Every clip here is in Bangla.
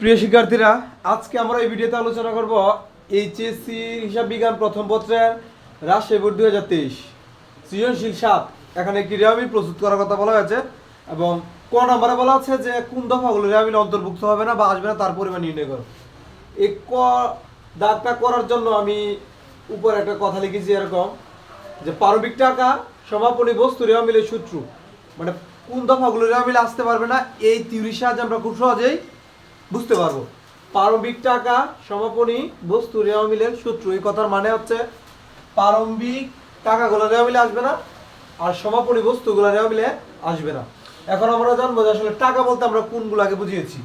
প্রিয় শিক্ষার্থীরা, আজকে আমরা এই ভিডিওতে আলোচনা করব এইচএসসি হিসাব বিজ্ঞান প্রথম পত্রের রাজশাহী বোর্ড দুই হাজার তেইশ। সৃজনশীল সাত, এখানে একটি রেয়ামিল প্রস্তুত করার কথা বলা হয়েছে এবং ক নাম্বারে বলা আছে যে কোন দফাগুলো রেয়ামিল অন্তর্ভুক্ত হবে না বা আসবে না, তার পরিমাণ নির্ণয় করো। এই ক দাগটা করার জন্য আমি উপরে একটা কথা লিখেছি এরকম যে পারবিক টাকা সমাপনী বস্তু রেয়ামিলের সূত্র। মানে কোন দফাগুলো রেয়ামিলে আসতে পারবে না, এই থিওরির সাহায্যে আমরা খুব সহজেই বুঝতে পারব। প্রারম্ভিক টাকা সমাপনী বস্তু রেওয়া মিলের সূত্র। এই কথার মানে হচ্ছে প্রারম্ভিক টাকাগুলো রেওয়া মিলে আসবে না, আর সমাপনী বস্তুগুলো রেওয়া মিলে আসবে না। এখন আমরা জানব যে আসলে টাকা বলতে আমরা কোনগুলাকে বুঝিয়েছি।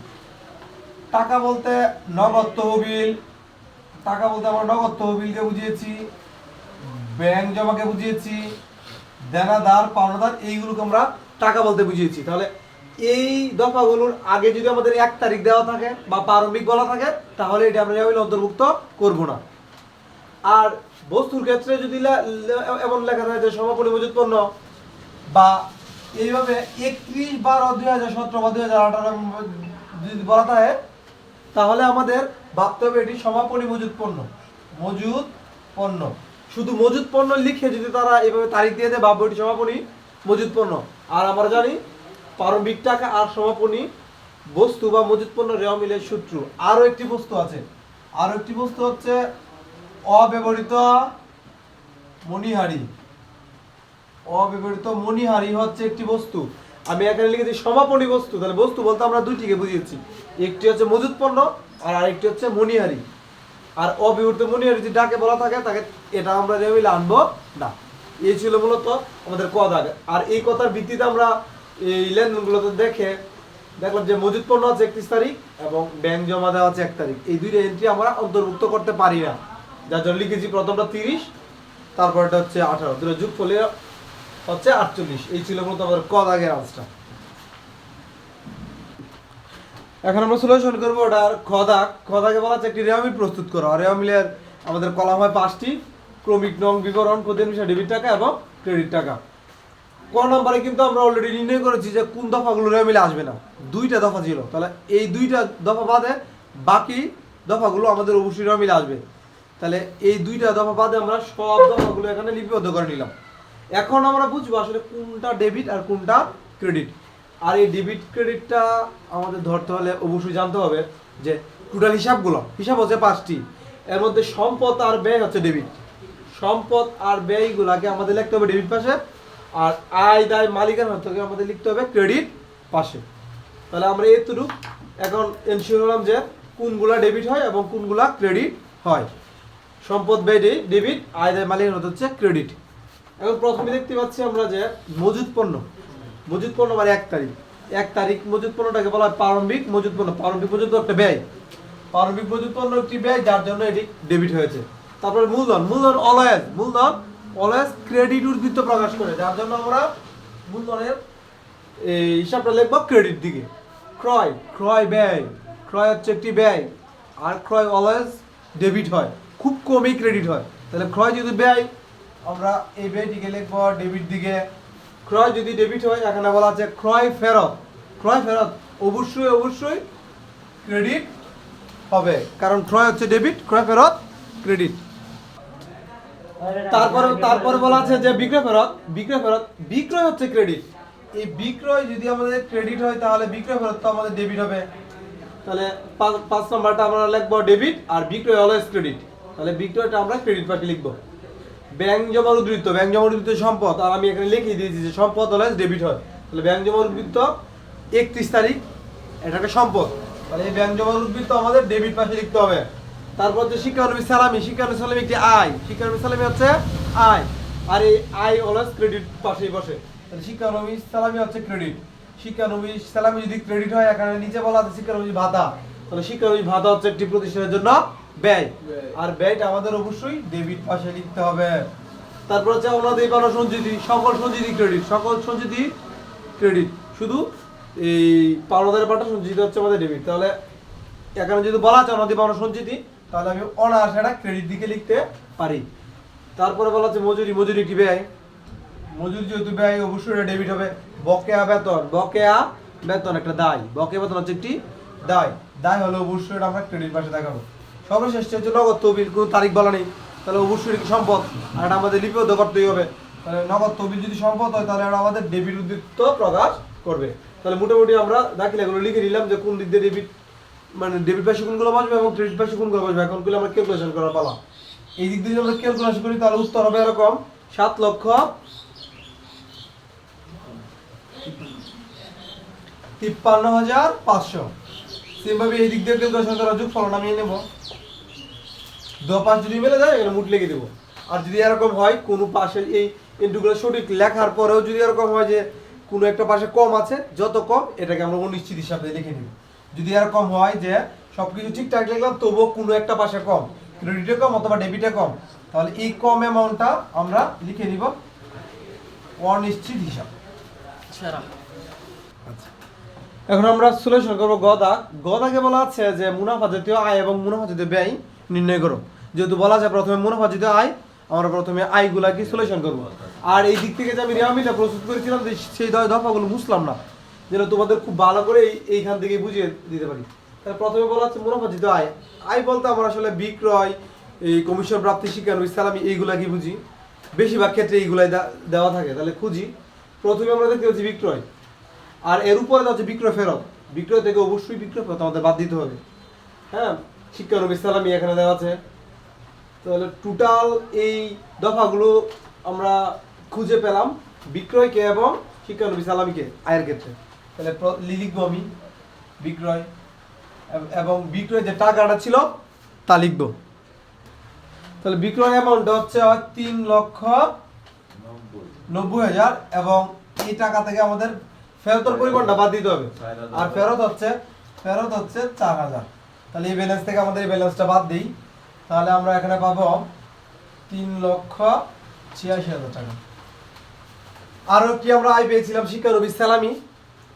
টাকা বলতে নগদ তহবিল। টাকা বলতে আমরা নগদ তহবিলকে বুঝিয়েছি, ব্যাংক জমাকে বুঝিয়েছি, দেনাদার, পাওনাদার, এইগুলোকে আমরা টাকা বলতে বুঝিয়েছি। তাহলে এই দফাগুলোর আগে যদি আমাদের এক তারিখ দেওয়া থাকে বা প্রারম্ভিক বলা থাকে, তাহলে এটা আমরা রেওয়ামিলে অন্তর্ভুক্ত করব না। আর বস্তুর ক্ষেত্রে যদি এমন লেখা থাকে যে সমাপনী মজুত পণ্য বা এইভাবে একত্রিশ বারো দুই হাজার সতেরো বা দুই হাজার আঠারো যদি বলা থাকে, তাহলে আমাদের ভাবতে হবে এটি সমাপনী মজুদ পণ্য মজুদ পণ্য শুধু মজুদ পণ্য লিখে যদি তারা এভাবে তারিখ দিয়ে দেয় ভাববো এটি সমাপনী মজুদ পণ্য আর আমরা জানি প্রারম্ভিক টাকা আর সমাপনী বস্তু বা মজুদ পণ্য রেওয়া মিলের সূত্র আরও একটি বস্তু আছে। আরও একটি বস্তু হচ্ছে অব্যবহৃত মণিহারি। অব্যবহৃত মণিহারি হচ্ছে একটি বস্তু। আমি এখানে লিখেছি সমাপনী বস্তু। তাহলে বস্তু বলতে আমরা দুইটিকে বুঝিয়েছি। একটি হচ্ছে মজুদ পণ্য আর আরেকটি হচ্ছে মণিহারি। আর অব্যবহৃত মণিহারি যদি ডাকে বলা থাকে, তাকে এটা আমরা রেমিলে আনব না। এই ছিল মূলত আমাদের কথা আর এই কথার ভিত্তিতে আমরা এই লেনদেনগুলোতে দেখে দেখলাম যে মজুদ পণ্য আছে একত্রিশ তারিখ এবং ব্যাংক জমা দেওয়া আছে এক তারিখ। এই দুইটা এন্ট্রি আমরা অন্তর্ভুক্ত করতে পারি না। যার জন্য লিখেছি প্রথমটা তিরিশ, তারপরটা হচ্ছে আঠারো। দুটো যুগ ফলে হচ্ছে আটচল্লিশ। এই ছিল মূলত আমাদের ক দাগের আনসারটা এখন আমরা সলিউশন করব ওটার খদাক খদাকে বলা হচ্ছে একটি রেওয়ামিল প্রস্তুত করো। রেওয়ামিলের আমাদের কলাম হয় পাঁচটি। ক্রমিক নং বিবরণ বিষয় ডেবিট টাকা এবং ক্রেডিট টাকা। ক নম্বরে কিন্তু আমরা অলরেডি নির্ণয় করেছি যে কোন দফাগুলো রেওয়ামিলে আসবে না। দুইটা দফা ছিল। তাহলে এই দুইটা দফা বাদে বাকি দফাগুলো আমাদের অবশ্যই রেওয়ামিলে আসবে। তাহলে এই দুইটা দফা বাদে আমরা সব দফাগুলো এখানে লিপিবদ্ধ করে নিলাম। এখন আমরা বুঝব আসলে কোনটা ডেবিট আর কোনটা ক্রেডিট আর এই ডেবিট ক্রেডিটটা আমাদের ধরতে হলে অবশ্যই জানতে হবে যে টোটাল হিসাবগুলো। হিসাব হচ্ছে পাঁচটি। এর মধ্যে সম্পদ আর ব্যয় হচ্ছে ডেবিট সম্পদ আর ব্যয়গুলাকে আমাদের লিখতে হবে ডেবিট পাশে। আর আয় দায় মালিকানা থেকে আমাদের লিখতে হবে ক্রেডিট পাশে। তাহলে আমরা এতটুকু এখন এনশিওর হলাম যে কোনগুলা ডেবিট হয় এবং কোনগুলা ক্রেডিট হয়। সম্পদ ব্যয় ডেবিট আয় দায় মালিকানা হচ্ছে ক্রেডিট এখন প্রথমে দেখতে পাচ্ছি আমরা যে মজুদ পণ্য। মজুদ পণ্য মানে এক তারিখ। এক তারিখ মজুদ পণ্যটাকে বলা হয় প্রারম্ভিক মজুদ পণ্য। প্রারম্ভিক মজুদ একটা ব্যয়। প্রারম্ভিক মজুদ পণ্য একটি ব্যয়, যার জন্য এটি ডেবিট হয়েছে। তারপরে মূলধন। মূলধন অলওয়েজ মূলধন অলওয়েজ ক্রেডিট উদ্বৃত্ত প্রকাশ করে, যার জন্য আমরা মূলধনের এই হিসাবটা লিখব ক্রেডিট দিকে। ক্রয় ক্রয় ব্যয়, ক্রয় হচ্ছে একটি ব্যয়, আর ক্রয় অলওয়েজ ডেবিট হয়, খুব কমই ক্রেডিট হয়। তাহলে ক্রয় যদি ব্যয়, আমরা এই ব্যয়টিকে লিখব ডেবিট দিকে। ক্রয় যদি ডেবিট হয়, এখানে বলা আছে ক্রয় ফেরত। ক্রয় ফেরত, অবশ্যই অবশ্যই ক্রেডিট হবে। কারণ ক্রয় হচ্ছে ডেবিট ক্রয় ফেরত ক্রেডিট তারপরে তারপর বলা আছে যে বিক্রয় ফেরত বিক্রয় ফেরত, বিক্রয় হচ্ছে ক্রেডিট এই বিক্রয় যদি আমাদের ক্রেডিট হয়, তাহলে বিক্রয় ফেরত তো আমাদের ডেবিট হবে। তাহলে পাঁচ নাম্বারটা আমরা লিখব ডেবিট আর বিক্রয় অলওয়েজ ক্রেডিট তাহলে বিক্রয়টা আমরা ক্রেডিট পার্টি লিখব। ব্যাংক জমার উদ্ধৃত, ব্যাংক জমার উদ্ধৃত সম্পদ। আর আমি এখানে লিখে দিয়েছি যে সম্পদ অলওয়েজ ডেবিট হয়। তাহলে ব্যাংক জমার উদ্ধৃত একত্রিশ তারিখ এটা একটা সম্পদ। তাহলে এই ব্যাংক জমার উদ্ধৃত আমাদের ডেবিট পাশে লিখতে হবে। তারপর যে শিক্ষানবী সালামি শিক্ষানবী সালামি একটি আয়। শিক্ষানবী সালামি হচ্ছে আয়। আর এই আয় অলওয়েজ ক্রেডিট পাশেই বসে। তাহলে শিক্ষানবী সালামি হচ্ছে ক্রেডিট। শিক্ষানবী সালামি যদি ক্রেডিট হয় এখানে নিচে বলা আছে শিক্ষানবী ভাতা। তাহলে শিক্ষানবী ভাতা হচ্ছে একটি প্রতিষ্ঠানের জন্য ব্যয়। আর ব্যয়টা আমাদের অবশ্যই ডেবিট পাশে লিখতে হবে। তারপর হচ্ছে অনাদি পানো সঞ্চিতি সকল সঞ্চিতি ক্রেডিট। সকল সঞ্চিতি ক্রেডিট। শুধু এই পাওনাদারের পাটা সঞ্চিতি হচ্ছে আমাদের ডেবিট। তাহলে এখানে যদি বলা আছে অনাদি পাওনা সঞ্চিতি তাহলে আমি অনায়াসে এটা ক্রেডিট দিকে লিখতে পারি। তারপরে বলা হচ্ছে মজুরি মজুরি কি ব্যয়? মজুরি যেহেতু ব্যয়, অবশ্যই এটা ডেবিট হবে। বকেয়া বেতন বকেয়া বেতন একটা দায়। বকেয়া বেতন হচ্ছে একটি দায়। দায় হলে অবশ্যই এটা আমরা ক্রেডিট পাশে দেখাবো। সর্বশেষ হচ্ছে নগদ তহবিল, কোনো তারিখ বলা নেই। তাহলে অবশ্যই কি সম্পদ? আর এটা আমাদের লিপিবদ্ধ করতেই হবে। তাহলে নগদ তহবিল যদি সম্পদ হয়, তাহলে এটা আমাদের ডেবিট উদ্বৃত্ত প্রকাশ করবে। তাহলে মোটামুটি আমরা দাখিলাগুলো লিখে নিলাম যে কোন দিক দিয়ে ডেবিট মানে ডেবিট পাশে কোনগুলো বাঁচবে এবং ক্রেডিট পাশে কোনগুলো বাঁচবে। এখনগুলো আমরা ক্যালকুলেশন করার পালা। এই দিক দিয়ে আমরা ক্যালকুলেশন করি, তাহলে উত্তর হবে এরকম, সাত লক্ষ তিপ্পান্ন হাজার পাঁচশো। সেমভাবে এই দিক দিয়ে ক্যালকুলেশন করা যোগ ফলন আমি নেব। দু পাঁচ যদি মেলে যায়, এখানে মুট লেগে দেবো। আর যদি এরকম হয়, কোনো পাশে এই ইন্টুগুলো সঠিক লেখার পরেও যদি এরকম হয় যে কোনো একটা পাশে কম আছে, যত কম, এটাকে আমরা অনিশ্চিত হিসাবে লিখে নিব। যদি এরকম হয় যে সব কিছু ঠিকঠাক লিখলাম তবুও কোনো একটা পাশে কম। ক্রেডিটে কম অথবা ডেবিটে কম। তাহলে এই কম অ্যামাউন্টটা আমরা লিখে নিব অনিশ্চিত হিসাব। আচ্ছা। এখন আমরা সলিউশন করব গদা। গদাকে বলা আছে যে মুনাফা জাতীয় আয় এবং মুনাফা জাতীয় ব্যয় নির্ণয় করো। যেহেতু বলা যায় প্রথমে মুনাফা জাতীয় আয় আমরা প্রথমে আয়গুলাকে সলিউশন করব। আর এই দিক থেকে যে আমি রেওয়ামিটা প্রস্তুত করেছিলাম সেই দয় দফাগুলো বুঝলাম না। যেন তোমাদের খুব ভালো করে এইখান থেকে বুঝিয়ে দিতে পারি। তাহলে প্রথমে বলা হচ্ছে মুনাফা জাতীয় আয়। আয় বলতে আমরা আসলে বিক্রয়, এই কমিশন প্রাপ্তি, শিক্ষা ইসলামী এইগুলাকে বুঝি। বেশিরভাগ ক্ষেত্রে এইগুলাই দেওয়া থাকে, তাহলে খুঁজি। প্রথমে আমরা দেখতে পাচ্ছি বিক্রয়। আর এর উপরে হচ্ছে বিক্রয় ফেরত। বিক্রয় থেকে অবশ্যই বিক্রয় ফেরত আমাদের বাদ দিতে হবে। হ্যাঁ? শিক্ষানবী সালামি এখানে দেওয়া আছে। তাহলে টোটাল এই দফাগুলো আমরা খুঁজে পেলাম বিক্রয়কে এবং শিক্ষানবী সালামিকে আয়ের ক্ষেত্রে। তাহলে লিখব আমি বিক্রয়। এবং বিক্রয় যে টাকাটা ছিল তা লিখব। তাহলে বিক্রয় অ্যামাউন্টটা হচ্ছে তিন লক্ষ নব্বই হাজার এবং এই টাকা থেকে আমাদের ফেরতের পরিমাণটা বাদ দিতে হবে। আর ফেরত হচ্ছে ফেরত হচ্ছে চার হাজার। তাহলে এই ব্যালেন্স থেকে আমাদের এই ব্যালেন্সটা বাদ দিই। তাহলে আমরা এখানে পাবো তিন লক্ষ ছিয়াশি হাজার টাকা। আরও কি আমরা আয় পেয়েছিলাম? শিক্ষানবিশ সালামি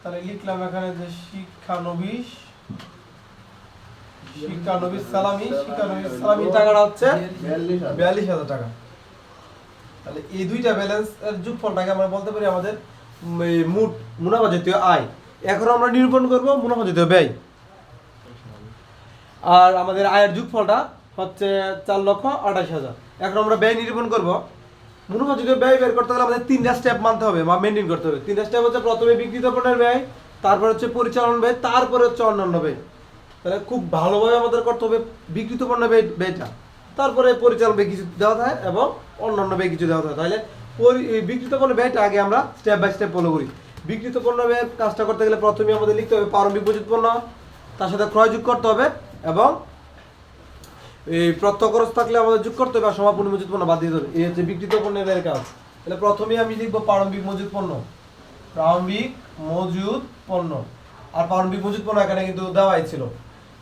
তাহলে লিখলাম এখানে যে শিক্ষানবিশ শিক্ষানবিশ সালামি শিক্ষানবিশ সালামি টাকাটা হচ্ছে বিয়াল্লিশ হাজার টাকা। তাহলে এই দুইটা ব্যালেন্স এর যোগফলটাকে আমরা বলতে পারি আমাদের মোট মুনাফা জাতীয় আয়। এখন আমরা নিরূপণ করব, মুনাফা জাতীয় ব্যয়। আর আমাদের আয়ের যোগফলটা হচ্ছে চার লক্ষ আঠাশ হাজার। এখন আমরা ব্যয় নিরূপণ করব। মুনাফা ব্যয় বের করতে গেলে আমাদের তিনটা স্টেপ মানতে হবে বা মেনটেন করতে হবে। তিনটা স্টেপ হচ্ছে প্রথমে বিক্রিত পণ্যের ব্যয়, তারপর হচ্ছে পরিচালন ব্যয়, তারপরে হচ্ছে অন্যান্য ব্যয়। তাহলে খুব ভালোভাবে আমাদের করতে হবে বিক্রিত পণ্য ব্যয় ব্যয়টা। তারপরে পরিচালন ব্যয় কিছু দেওয়া থাকে এবং অন্যান্য ব্যয় কিছু দেওয়া থাকে। তাহলে বিক্রিত পণ্য ব্যয়টা আগে আমরা স্টেপ বাই স্টেপ ফলো করি। বিক্রিত পণ্য ব্যয়ের কাজটা করতে গেলে প্রথমে আমাদের লিখতে হবে প্রারম্ভিক মজুত পণ্য, তার সাথে ক্রয় যোগ করতে হবে এবং এই প্রত্যক্ষ খরচ থাকলে আমাদের যোগ করতে হবে সমাপনী মজুত পণ্য বাদ দিতে হবে এই হচ্ছে বিকৃত পণ্যের কাজ। তাহলে প্রথমে আমি লিখব প্রারম্ভিক মজুত পণ্য। প্রারম্ভিক মজুত পণ্য। আর প্রারম্ভিক মজুত পণ্য এখানে কিন্তু দেওয়াই ছিল।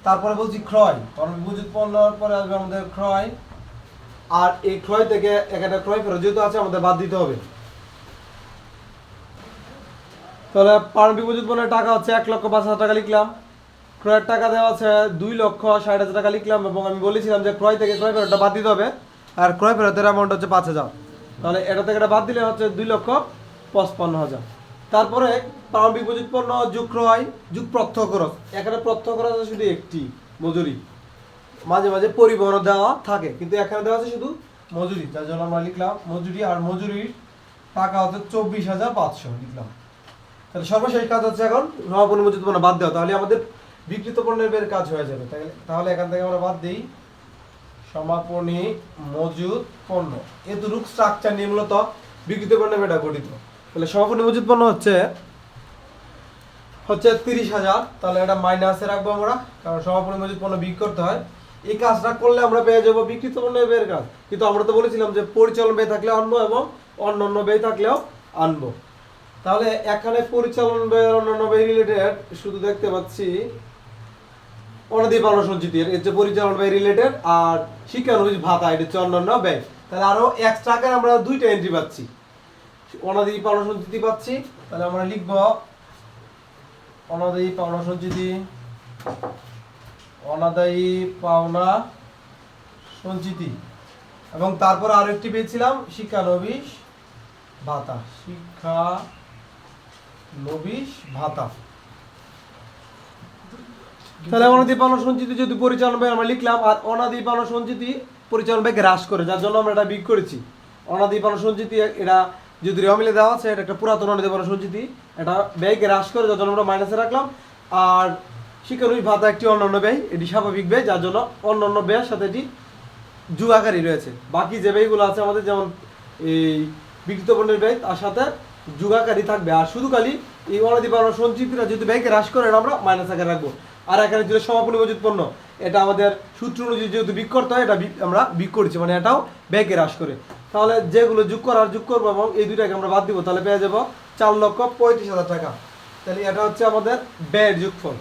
তারপরে বলছি ক্রয়। প্রারম্ভিক মজুত পণ্যর পরে আসবে আমাদের ক্রয়। আর এই ক্রয় থেকে এখানে ক্রয় ফেরত যেহেতু আছে, আমাদের বাদ দিতে হবে। তাহলে প্রারম্ভিক মজুত পণ্যের টাকা হচ্ছে এক লক্ষ পাঁচ হাজার টাকা লিখলাম। ক্রয়ের টাকা দেওয়া আছে দুই লক্ষ ষাট হাজার টাকা লিখলাম এবং আমি বলেছিলাম যে ক্রয় থেকে ক্রয় ফেরতটা বাদ দিতে হবে। আর ক্রয় ফেরতের অ্যামাউন্ট হচ্ছে পাঁচ হাজার। তাহলে এটা থেকে এটা বাদ দিলে হচ্ছে দুই লক্ষ পঁচপান্ন হাজার। তারপরে প্রারম্ভিক মজুত পণ্য, যুগ ক্রয়, যুগ প্রত্যক্ষ খরচ। এখানে প্রত্যক্ষ খরচ আছে শুধু একটি, মজুরি। মাঝে মাঝে পরিবহন দেওয়া থাকে, কিন্তু এখানে দেওয়া আছে শুধু মজুরি। যার জন্য আমরা লিখলাম মজুরি আর মজুরির টাকা হচ্ছে চব্বিশ হাজার পাঁচশো লিখলাম। তাহলে সর্বশেষ কাজ হচ্ছে এখন সমাপনী মজুত পণ্য বাদ দেওয়া। তাহলে আমাদের বিকৃত পণ্যের বের কাজ হয়ে যাবে। তাহলে এখান থেকে আমরা বাদ দিই। সমাপনী মজুত পণ্য। এতটুক স্ট্রাকচার নিয়ে মূলত বিকৃত পণ্যের বেটা গঠিত। তাহলে সমাপনী মজুত পণ্য হচ্ছে হচ্ছে তিরিশ হাজার। তাহলে এটা মাইনাসে রাখব আমরা, কারণ সমাপনী মজুত পণ্য বিক্রি করতে হয়। এই কাজটা করলে আমরা পেয়ে যাব বিকৃত পণ্যের ব্যয়ের কাজ। কিন্তু আমরা তো বলেছিলাম যে পরিচালন ব্যয় থাকলে আনব এবং অন্যান্য ব্যয় থাকলেও আনব। তাহলে এখানে পরিচালন ব্যয় অন্যান্য ব্যয় রিলেটেড শুধু দেখতে পাচ্ছি অনাদি পালন সঞ্চিতি এর হচ্ছে পরিচালন ব্যয় রিলেটেড আর শিক্ষানবিশ ভাতা, এটা হচ্ছে অন্যান্য ব্যয় তাহলে আরও এক্সট্রা আকারে আমরা দুইটা এন্ট্রি পাচ্ছি। অনাদি পালন সঞ্চিতি পাচ্ছি। তাহলে আমরা লিখব অনাদায়ী পাওনা সঞ্চিতি অনাদায়ী পাওনা সঞ্চিতি এবং তারপর আরও একটি পেয়েছিলাম শিক্ষানবিশ ভাতা। শিক্ষা নবিশ ভাতা। তাহলে অনাদি পালন সঞ্চিতি যদি পরিচালন ব্যয় আমরা লিখলাম, আর অনাদি পালন সঞ্চিতি পরিচালন ব্যয় হ্রাস করে, যার জন্য আমরা এটা বিক করেছি। অনাদি পালন সঞ্চিতি, এটা যদি রেওয়ামিলে দেওয়া আছে, এটা একটা পুরাতন অনাদি পালন সঞ্চিতি, এটা ব্যয়কে হ্রাস করে, যার জন্য আমরা মাইনাসে রাখলাম। আর শিক্ষানবিশ ভাতা একটি অন্যান্য ব্যয়, এটি স্বাভাবিক ব্যয়, যার জন্য অন্যান্য ব্যয়ের সাথে এটি যুগাকারী রয়েছে। বাকি যে ব্যয়গুলো আছে আমাদের, যেমন এই বিকৃত পণ্যের ব্যয়, তার সাথে যুগাকারী থাকবে। আর শুধু খালি এই অনাদি পাওনা সঞ্চিতিটা যদি ব্যাংকে হ্রাস করেন আমরা মাইনাস আকারে রাখব। আর এখানে যেটা সমাপনী মজুদ পণ্য, এটা আমাদের সূত্র অনুযায়ী যেহেতু বিক করতে হয়, এটা আমরা বিক করছি মানে এটাও ব্যাংকে হ্রাস করে। তাহলে যেগুলো যোগ করার যোগ করব এবং এই দুইটাকে আমরা বাদ দিব, তাহলে পেয়ে যাব চার লক্ষ পঁয়ত্রিশ হাজার টাকা। তাহলে এটা হচ্ছে আমাদের ব্যয়ের যোগফল।